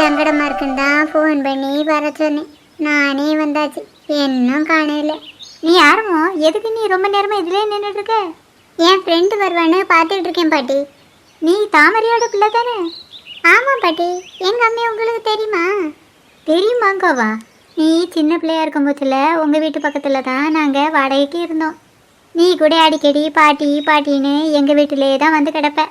சங்கடமா இருக்குன்னு தான் ஃபோன் பண்ணி வர சொன்னேன். நானே வந்தாச்சு. இன்னும் காணல. நீ யாருமோ எதுக்கு நீ ரொம்ப நேரமாக இதுலயே நின்றுட்டு இருக்க என் ஃப்ரெண்டு வருவான்னு பார்த்துட்டு இருக்கேன் பாட்டி. நீ தாமரையோட பிள்ளை தானே ஆமாம் பாட்டி. எங்கள் அம்மா உங்களுக்கு தெரியுமா? தெரியுமாங்கோவா? நீ சின்ன பிள்ளையா இருக்கும் போதில் உங்கள் வீட்டு பக்கத்தில் தான் நாங்கள் வாடகைக்கு இருந்தோம். நீ கூட அடிக்கடி பாட்டி பாட்டின்னு எங்கள் வீட்டிலே தான் வந்து கிடப்ப.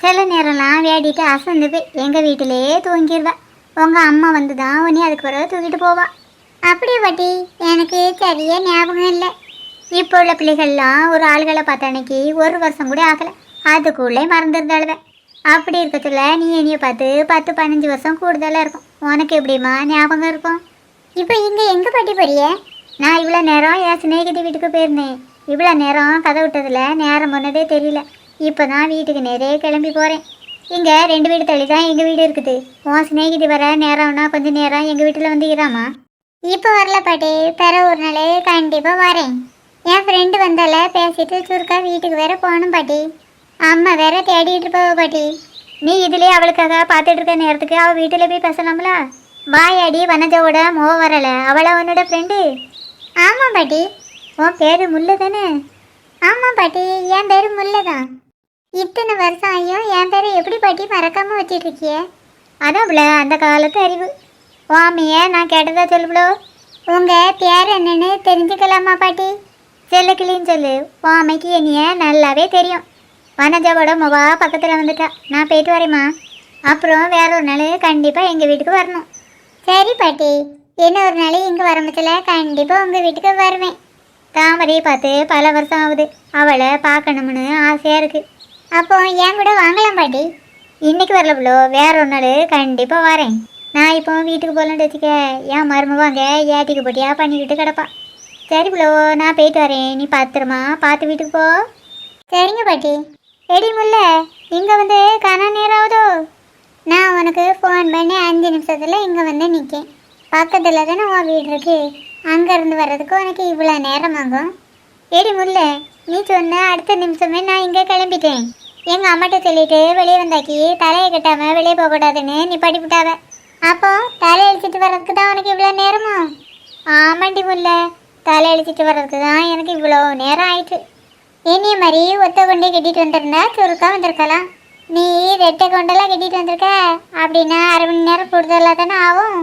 சில நேரம்லாம் வேடிட்டு அசந்து போய் எங்கள் வீட்டிலேயே தூங்கிடுவேன் உங்கள் அம்மா வந்து தான் உன்னை அதுக்கு பிறகு தூக்கிட்டு போவா. அப்படி பாட்டி எனக்கு சரியே ஞாபகம் இல்லை. இப்போ உள்ள பிள்ளைகள்லாம் ஒரு ஆளுகளை பார்த்த அன்னைக்கு ஒரு வருஷம் கூட ஆகலை. அதுக்குள்ளே மறந்துருந்தாளுவேன் அப்படி இருக்கத்துல நீ என்னைய பார்த்து பத்து பதினஞ்சு வருஷம் கூடுதலாக இருக்கும். உனக்கு எப்படிம்மா ஞாபகம் இருக்கும்? இப்போ இங்கே எங்கே பாட்டி போறிய? நான் இவ்வளோ நேரம் என் சிநேகிதி வீட்டுக்கு போயிருந்தேன். இவ்வளோ நேரம் கதை விட்டதில் நேரம் போனதே தெரியல. இப்போ தான் வீட்டுக்கு நேரே கிளம்பி போகிறேன் இங்கே ரெண்டு வீடு தள்ளி தான் எங்கள் வீடு இருக்குது. உன் சிநேகிதி வர நேரம்னா கொஞ்சம் நேரம் எங்கள் வீட்டில் வந்து இராமா? இப்போ வரல பாட்டி. பிற ஒரு நாள் கண்டிப்பாக வரேன். என் ஃப்ரெண்டு வந்தால பேசிட்டு சுருக்கா வீட்டுக்கு வேற போகணும் பாட்டி. அம்மா வேற தேடிட்டு இருப்பா பாட்டி. நீ இதுலேயே அவளுக்காக பார்த்துட்டு இருக்க நேரத்துக்கு அவள் வீட்டில் போய் பேசலாம்ல? வாயாடி வனஜாவோட மோ வரல. அவளை உன்னோட ஃப்ரெண்டு ஆமாம் பாட்டி. உன் பேரு முல்லை தானே ஆமாம் பாட்டி. என் பேர் முல்லை தான் இத்தனை வருஷம் ஆகியும் என் பேரை எப்படி பாட்டி மறக்காமல் வச்சிட்ருக்கிய அதான் அந்த காலத்து அறிவு. வாமிய நான் கேட்டதா சொல்லுப்ளோ உங்கள் பேர் என்னன்னு தெரிஞ்சுக்கலாமா பாட்டி? செல்லக்கிளின்னு சொல்லு. வாமைக்கு என்னைய நல்லாவே தெரியும். வனஜாவோட முகா பக்கத்தில் வந்துட்டா. நான் போயிட்டு வரேம்மா. அப்புறம் வேற ஒரு நாள் கண்டிப்பாக எங்கள் வீட்டுக்கு வரணும். சரி பாட்டி. இன்னொரு நாள் இங்கே வரம்பத்தில் கண்டிப்பாக உங்கள் வீட்டுக்கு வருவேன். தாமரையை பார்த்து பல வருஷம் ஆகுது. அவளை பார்க்கணும்னு ஆசையாக இருக்குது அப்போ என் கூட வாங்கலாம் பாட்டி. இன்னைக்கு வரலவளோ வேற ஒரு நாள் கண்டிப்பாக வரேன். நான் இப்போ வீட்டுக்கு போகலன்னு வச்சுக்க என் மருமவாங்க ஏட்டிக்கு போட்டியாக பண்ணிக்கிட்டு கிடப்பா. சரி ப்ளோ நான் போயிட்டு வரேன். நீ பத்திரமா பார்த்து வீட்டுக்கு போ. சரிங்க பாட்டி. எடி முல்ல இங்கே வந்து கன நேரம் ஆகுதோ நான் உனக்கு ஃபோன் பண்ணி அஞ்சு நிமிஷத்தில் இங்கே வந்து நிற்கேன் பக்கத்தில் தானே உன் வீடு இருக்கு. அங்கேருந்து வர்றதுக்கு உனக்கு இவ்வளோ நேரம் ஆகும். எடி முல்ல நீ சொன்ன அடுத்த நிமிஷமே நான் இங்கே கிளம்பிட்டேன். எங்கள் அம்மாட்ட சொல்லிட்டு வெளியே வந்தாக்கி தலையை கட்டாமல் வெளியே போகக்கூடாதுன்னு நீ படிப்புட்டாவ. அப்போ தலை அழிச்சிட்டு வர்றதுக்கு தான் உனக்கு இவ்வளோ நேரமோ? ஆமாண்டி முல்ல தலை அழிச்சிட்டு வர்றதுக்கு தான் எனக்கு இவ்வளோ நேரம் ஆயிட்டு. என்னைய மாதிரி ஒத்த கொண்டே கட்டிட்டு வந்திருந்தா சுருக்கா வந்திருக்கலாம். நீ ரெட்டை கொண்டெல்லாம் கட்டிட்டு வந்திருக்க அப்படின்னா அரை மணி நேரம் கூடுதலாக தானே ஆகும்?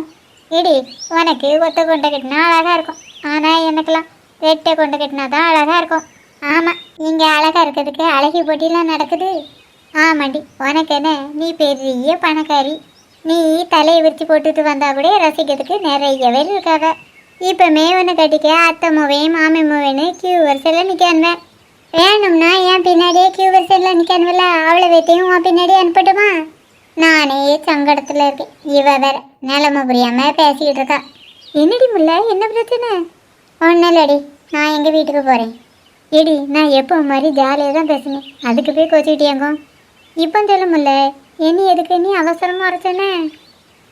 இடி உனக்கு ஒத்த கொண்டை கட்டினா அழகாக இருக்கும். ஆனால் எனக்கெல்லாம் ரெட்டை கொண்டை கட்டினா தான் அழகாக இருக்கும். ஆமாம் இங்கே அழகாக இருக்கிறதுக்கு அழகி போட்டிலாம் நடக்குது. ஆமாண்டி உனக்கு என்ன? நீ பெரிய பணக்காரி. நீ தலையை விரித்து போட்டுட்டு வந்தால் கூட ரசிக்கிறதுக்கு நிறைய பேர் இருக்காவ இப்போ மேவனை கட்டிக்க அத்தை மூவையும் மாமி மூவேன்னு கியூ வரிசையில் நிற்கானுவேன் வேணும்னா என் பின்னாடியே கியூ வரிசையில் நிற்கானுவில்ல அவ்வளோ வீட்டையும் உன் பின்னாடி அனுப்பட்டுமா? நானே சங்கடத்தில் இருக்கேன். இவ வேற நிலம புரியாமல் பேசிக்கிட்டு இருக்கா. என்னடி முல்ல என்ன பிரச்சனை? ஒன்றும் இல்லடி நான் எங்கள் வீட்டுக்கு போகிறேன் எடி நான் எப்போ மாதிரி ஜாலியாக தான் பேசினேன்? அதுக்கு போய் கோச்சிக்கிட்டியாங்கோ இப்போ சொல்ல முடியல. இனி எதுக்கு நீ அவசரமாக வர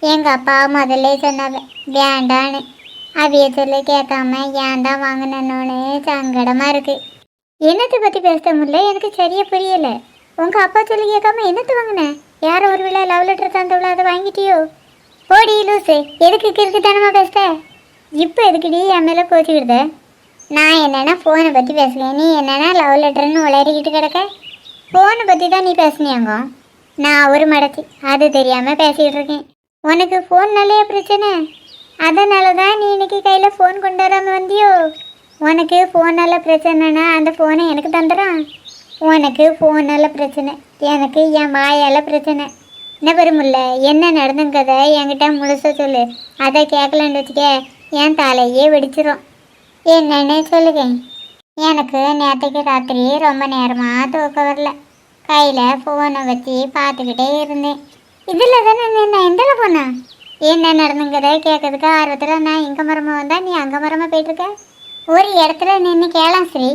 எங்கள் அப்பா முதல்ல சொன்னாங்க வேண்டான்னு. அவிய சொல்லி கேட்காம ஏன்டா வாங்கினோன்னு சங்கடமாக இருக்குது என்னத்தை பற்றி பேச முடியல? எனக்கு சரியாக புரியலை. உங்கள் அப்பா சொல்லி கேட்காம என்னத்தை வாங்கினேன் யாரோ ஒரு விழா லவ் லெட்டர் தந்தவளோ அதை வாங்கிட்டியோ? போடி லூசு எதுக்கு கிறுக்குத்தனமாக பேசுகிற இப்போ எதுக்குடி என் மேலே கோச்சிக்கிடுத? நான் என்னென்னா ஃபோனை பற்றி பேசுகிறேன் நீ என்னென்னா லவ் லெட்டர்னு உளறிக்கிட்டு கிடக்க? ஃபோனை பற்றி தான் நீ பேசுனியாங்க? நான் ஒரு மடச்சி அது தெரியாமல் பேசிக்கிட்டு இருக்கேன். உனக்கு ஃபோன்னாலே பிரச்சனை. அதனால தான் நீ இன்னைக்கு கையில் ஃபோன் கொண்டு வராமல் வந்தியோ? உனக்கு ஃபோனால் பிரச்சனைனா அந்த ஃபோனை எனக்கு தந்துடான் உனக்கு ஃபோனால் பிரச்சனை. எனக்கு என் வாயால் பிரச்சனை. என்ன பெருமில்ல? என்ன நடந்துங்கிறத என்கிட்ட முழுசாக சொல்லு. அதை கேட்கலன்னு வச்சுக்க என் தலையே வெடிச்சிரும். என்னன்னு சொல்லுங்க. எனக்கு நேற்றுக்கு ராத்திரி ரொம்ப நேரமாக தூக்கம் வரல. கையில் ஃபோனை வச்சு பார்த்துக்கிட்டே இருந்தேன். இதில் தானே நான் எந்தில் போனேன் என்ன நடந்துங்கிறத கேட்கறதுக்கு ஆர்வத்தில் நான் இங்கே மரமாக வந்தால் நீ அங்கே மரமாக போயிட்டுருக்க ஒரு இடத்துல நின்று கேளாம் சரி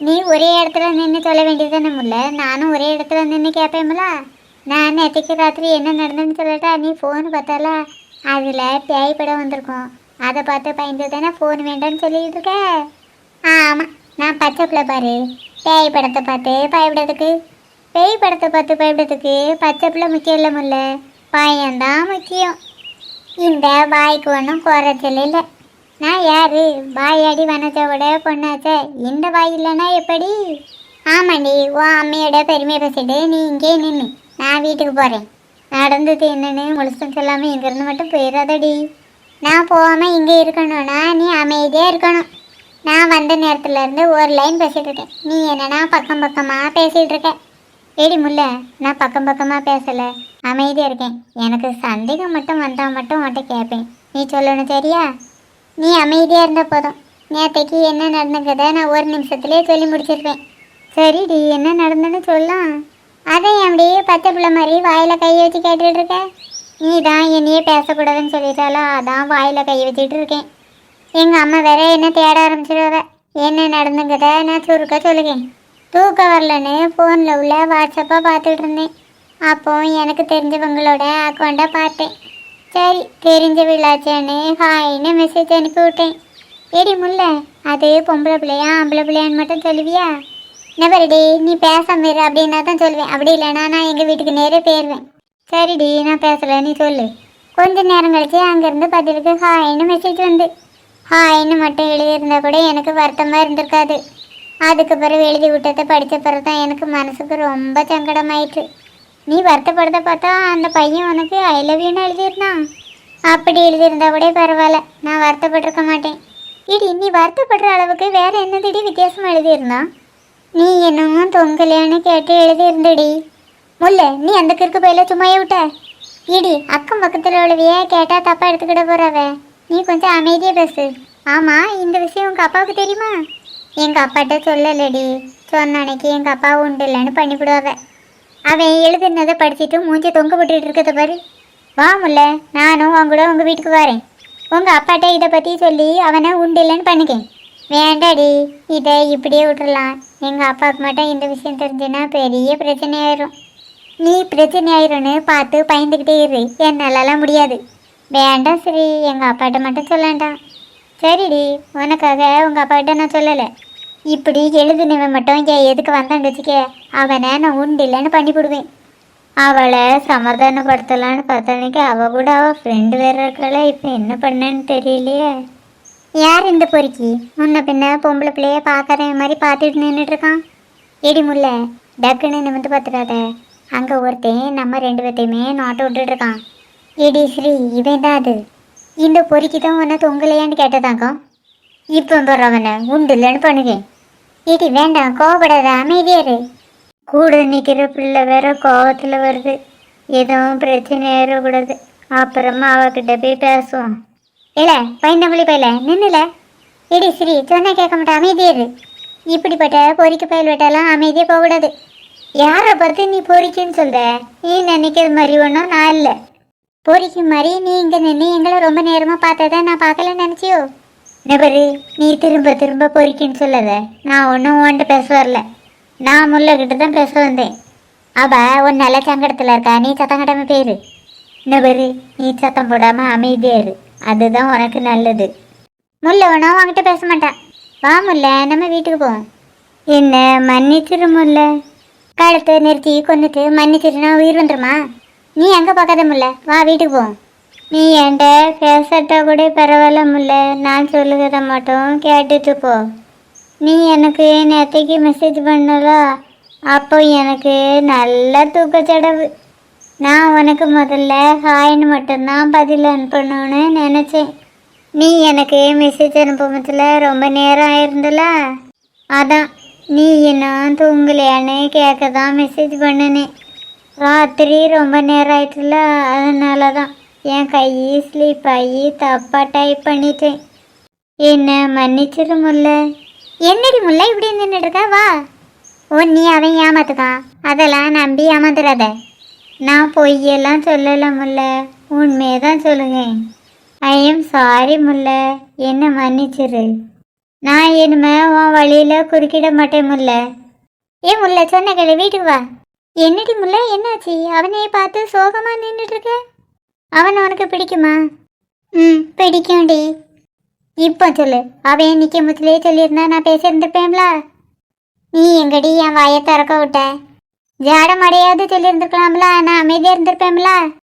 நீ ஒரே இடத்துல நின்று சொல்ல வேண்டியது முடியல நானும் ஒரே இடத்துல நின்று கேட்பேன்ல நான் நேற்றுக்கு ராத்திரி என்ன நடந்துன்னு சொல்லட்டா நீ ஃபோன் பார்த்தால அதில் பேய் படம் வந்திருக்கும். அதை பார்த்து பயந்து தானே ஃபோன் வேண்டாம்னு சொல்லிட்டு இருக்க? ஆமாம் நான் பச்சை பிள்ளை பாரு. பேய் படத்தை பார்த்து பயப்படுறதுக்கு. பேய் படத்தை பார்த்து பயப்படுறதுக்கு பச்சை பிள்ளை முக்கியம் இல்லை முல்ல. பையன்தான் முக்கியம். இந்த பாய்க்கு ஒன்றும் குறைச்சல் இல்லை. நான் யாரு? பாயாடி விட பொண்ணாச்சே. இந்த பாய் இல்லைன்னா எப்படி? ஆமாண்டி உன் அம்மையோட பெருமையை பேசிட்டு நீ இங்கே நின்று நான் வீட்டுக்கு போகிறேன் நடந்தது என்னன்னு முழுசும் சொல்லாமல் இங்கேருந்து மட்டும் போயிடாதடி. நான் போகாமல் இங்கே இருக்கணும்னா நீ அமைதியாக இருக்கணும். நான் வந்த நேரத்துலேருந்து ஒரு லைன் பேசிகிட்டு இருக்கேன். நீ என்னன்னா பக்கம் பக்கமாக பேசிகிட்ருக்க இருக்க. ஏடி முல்ல நான் பக்கம் பக்கமாக பேசலை. அமைதியாக இருக்கேன். எனக்கு சந்தேகம் மட்டும் வந்தால் மட்டும் உன்ட்ட கேட்பேன் நீ சொல்லணும் சரியா? நீ அமைதியாக இருந்த போதும். நேற்றைக்கு என்ன நடந்துக்கதை நான் ஒரு நிமிஷத்துலேயே சொல்லி முடிச்சிருப்பேன். சரிடி என்ன நடந்ததுன்னு சொல்லலாம். அதை அப்படியே பச்சை பிள்ளை மாதிரி வாயில் கை வச்சு கேட்டுட்ருக்கேன் இருக்க? நீ தான் என்னையே பேசக்கூடாதுன்னு சொல்லிட்டாலோ அதான் வாயில் கை வச்சுட்டு இருக்கேன். எங்கள் அம்மா வேற என்ன தேட ஆரம்பிச்சிருவ? என்ன நடந்துங்கிறத நான் சுருக்க சொல்லுவேன் தூக்கம் வரலன்னு ஃபோனில் உள்ள வாட்ஸ்அப்பாக பார்த்துட்டு இருந்தேன். அப்போ எனக்கு தெரிஞ்சவங்களோட அக்கௌண்ட்டை பார்த்தேன். சரி தெரிஞ்ச விழாச்சேன்னு ஹாய்னு மெசேஜ் அனுப்பி விட்டேன். எடி முல்ல அது பொம்பளை பிள்ளையா ஆம்பளை பிள்ளையான்னு மட்டும் சொல்லுவியா? நபரடி நீ பேசாம இரு அப்படின்னா தான் சொல்லுவேன். அப்படி இல்லைன்னா நான் எங்கள் வீட்டுக்கு நேரே போயிடுவேன் சரிடி நான் பேசல நீ சொல்லு. கொஞ்ச நேரம் கழிச்சு அங்கேருந்து பதிலுக்கு ஹாய்னு மெசேஜ் வந்து. ஹாய்னு மட்டும் எழுதியிருந்தா கூட எனக்கு வருத்தமாக இருந்திருக்காது. அதுக்கு பிறகு எழுதி விட்டதை படித்த பிறகு தான் எனக்கு மனசுக்கு ரொம்ப சங்கடமாயிற்று. நீ வருத்தப்படுறத பார்த்தா அந்த பையன் உனக்கு ஐ லவ் யூன்னு எழுதியிருந்தான். அப்படி எழுதியிருந்தா கூட பரவாயில்ல நான் வருத்தப்பட்டிருக்க மாட்டேன். இடி நீ வருத்தப்படுற அளவுக்கு வேறு என்ன திடீர் வித்தியாசம் எழுதியிருந்தான்? நீ என்னமோ தொங்கலையான்னு கேட்டு எழுதியிருந்தடி. முல்ல நீ அந்த கிறுக்கு பையில சும்மாயே விட்ட. இடி அக்கம் பக்கத்தில் உள்ளவையே கேட்டால் தப்பா எடுத்துக்கிட போறாவ. நீ கொஞ்சம் அமைதியாக பேசு. ஆமா இந்த விஷயம் உங்க அப்பாவுக்கு தெரியுமா? எங்க அப்பாட்ட சொல்லலடி. சொன்ன அன்னைக்கு எங்க அப்பா உண்டு இல்லைன்னு பண்ணிவிடுவாவ. அவன் எழுதுனதை படிச்சுட்டு மூஞ்சி தொங்க போட்டுட்டு இருக்கத பாரு. வா முல்ல நானும் உன் கூட உங்க வீட்டுக்கு வரேன். உங்க அப்பாட்ட இதை பத்தி சொல்லி அவனை உண்டு இல்லைன்னு பண்ணிக்கேன் வேண்டாடி இதை இப்படியே விட்டுறலாம். எங்க அப்பாவுக்கு மட்டும் இந்த விஷயம் தெரிஞ்சுன்னா பெரிய பிரச்சனையாயிரும். நீ பிரச்சனை ஆயிரும்னு பார்த்து பயந்துக்கிட்டே இரு. என்னாலலாம் முடியாது. வேண்டாம் சரி எங்கள் அப்பாட்ட மட்டும் சொல்லண்டாம். சரிடி. உனக்காக உங்கள் அப்பாட்ட நான் சொல்லலை. இப்படி எழுதுனவன் மட்டும் ஏன் எதுக்கு வந்தான்னு வச்சுக்க? அவனை நான் உண்டு இல்லைன்னு பண்ணிவிடுவேன் அவளை சமாதானப்படுத்தலான்னு பார்த்தனைக்கு அவ கூட அவள் ஃப்ரெண்டு வேற இருக்காள. இப்போ என்ன பண்ணேன்னு தெரியலையே. யார் இந்த பொறுக்கி? முன்ன பின்ன பொம்பளை பிள்ளைய பார்க்காத மாதிரி பார்த்துட்டு நின்றுட்டு இருக்கான். எடி முல்ல டக்குன்னு நிமிந்து பார்த்துடாத அங்கே ஒருத்தன் நம்ம ரெண்டு பேர்த்தையுமே நாட்டை விட்டுட்டு இருக்கான். எடி ஸ்ரீ இவன் தான் அது. இந்த பொறிக்கு தான் உன்னை தொங்கலையான்னு கேட்டதாங்க. இப்போ போடுறவனை உண்டு இல்லைன்னு பண்ணுவேன் ஏடி வேண்டாம் கோவப்படாத அமைதியாரு கூட நிற்கிற பிள்ளை வேற கோவத்தில் வருது. எதுவும் பிரச்சனை ஏறக்கூடாது அப்புறமா அவகிட்ட போய் பேசுவோம். இல்லை பயந்தமொழி பயில நின்னுல. இடி ஸ்ரீ சொன்னா கேட்க மாட்டேன் அமைதியாரு இப்படிப்பட்ட பொறிக்கு பயில் விட்டாலாம் அமைதியே போகக்கூடாது. யாரை பார்த்து நீ பொறிக்குன்னு சொல்ற? நீ நினைக்கிறது மாதிரி ஒன்றும் நான் இல்லை. பொறிக்கு மாதிரி நீ இங்கே நின்று எங்களை ரொம்ப நேரமாக பார்த்ததை நான் பார்க்கலன்னு நினச்சியோ? நபரு நீ திரும்ப திரும்ப பொறிக்குன்னு சொல்லாத நான் ஒன்றும் உன்ட்ட பேச வரல. நான் முல்லைக்கிட்ட தான் பேச வந்தேன். அவ உன் நல்ல சங்கடத்தில் இருக்கா? நீ சத்தம் கட்டாம பேரு. நபரு நீ சத்தம் போடாமல் அமைதியாக இரு. அதுதான் உனக்கு நல்லது. முல்லை ஒன்றும் உன்கிட்ட பேச மாட்டான் வா முல்லை நம்ம வீட்டுக்கு போவோம். என்ன மன்னிச்சிரு முல்லை. காலத்தை நிறுத்தி கொண்டுட்டு மன்னிச்சிருனா உயிர் வந்துருமா? நீ எங்கே பார்க்காத முல்ல? வா வீட்டுக்கு போ நீ என்கிட்ட பேசட்டா கூட பரவாயில்ல முல்ல. நான் சொல்லுகிறத மட்டும் கேட்டுட்டு போ. நீ எனக்கு நேற்றைக்கு மெசேஜ் பண்ணல? அப்போ எனக்கு நல்ல தூக்கச்சடவு நான் உனக்கு முதல்ல ஹாய்னு மட்டும்தான் பதில் அனுப்பணும்னு நினச்சேன். நீ எனக்கு மெசேஜ் அனுப்புமத்தில் ரொம்ப நேரம் ஆயிருந்தல? அதான். நீ இன்னும் தூங்கலையான்னு கேட்க தான் மெசேஜ் பண்ணினேன். ராத்திரி ரொம்ப நேரம் ஆயிட்டுல அதனால தான் என் கை ஸ்லீப் ஆகி தப்பாக டைப் பண்ணிட்டேன். என்ன மன்னிச்சிரு முல்லை. என்னடி முல்லை இப்படி நின்றுட்டு இருக்கா? வா. ஓ நீ அவன் ஏமாத்துக்கான் அதெல்லாம் நம்பி ஏமாந்துடாத நான் பொய்யெல்லாம் சொல்லலை முல்லை. உண்மையை தான் சொல்லுங்க ஐ எம் சாரி முல்லை. என்ன மன்னிச்சிரு நான் இனிமே உன் வழியில குறுக்கிட மாட்டேன் முல்லை. ஏ முல்ல சொன்ன கேளு வீட்டுக்கு வா. என்னடி முல்ல என்னாச்சு? அவனையே பார்த்து சோகமா நின்றுட்டு இருக்க? அவன் உனக்கு பிடிக்குமா? ம் பிடிக்கும்டி இப்போ சொல்லு அவன் நிற்க முத்திலே சொல்லியிருந்தா நான் பேசியிருந்திருப்பேன்ல? நீ எங்கடி என் வாயை திறக்க விட்ட? ஜாடம் அடையாவது சொல்லியிருந்துருக்கலாம்ல நான் அமைதியாக இருந்திருப்பேன்ல?